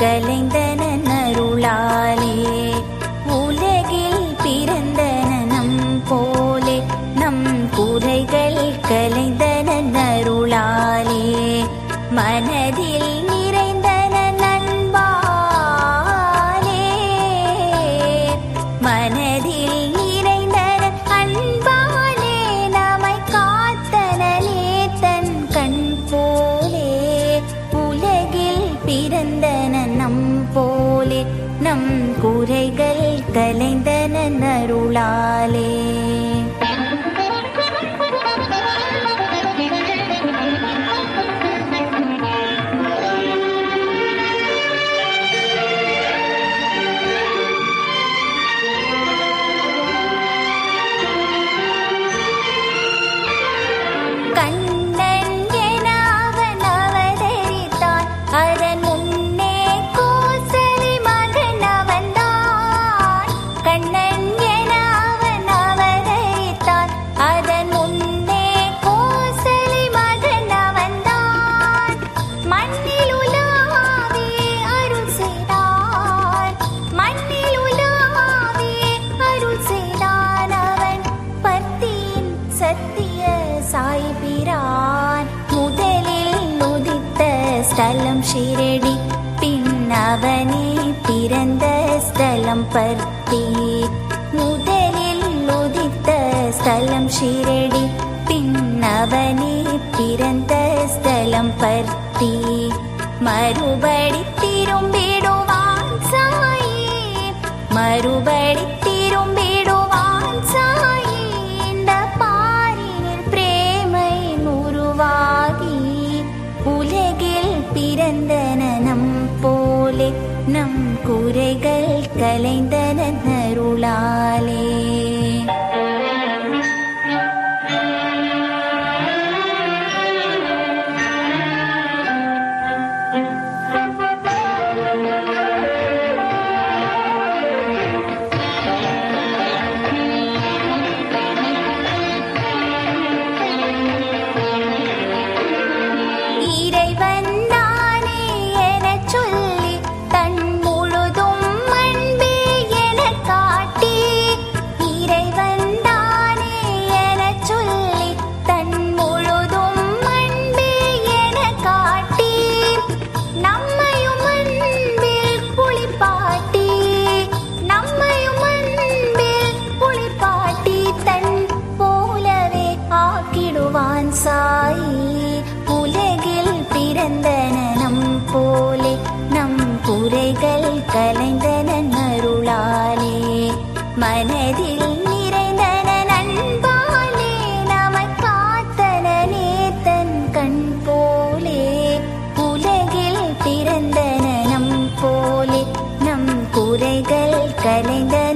கலைந்தன அருளாலே உலகில் பிறந்தன நம் போலே நம் குறைகள் கலைந்தன அருளாலே மனதில் நிறைந்தன நண்பாலே மனதில் நிறைந்தன அன்பாலே நம்மை காத்தனலே தன் கண் போலே உலகில் பிறந்தன போலே நம் குறைகள் கலைந்தன அருளாலே. ஸ்தலம் ஷிரடி பின் அவனே பிறந்த ஸ்தலம் பர்த்தி முதலில் உதித்த ஸ்தலம் ஷிரடி பின் அவனே பிறந்த ஸ்தலம் பர்த்தி மறுபடி திரும்பிடுவான் சாயி. மறுபடி நம் குறைகள் கலைந்தன அருளாலே. you குறைகள் கலைந்தன அருளாலே. மனதில் நிறைந்தன நண்பாலே. நமை காத்தனே தன் கண் போலே. உலகில் பிறந்தன நம் போலே. நம் குறைகள் கலைந்தன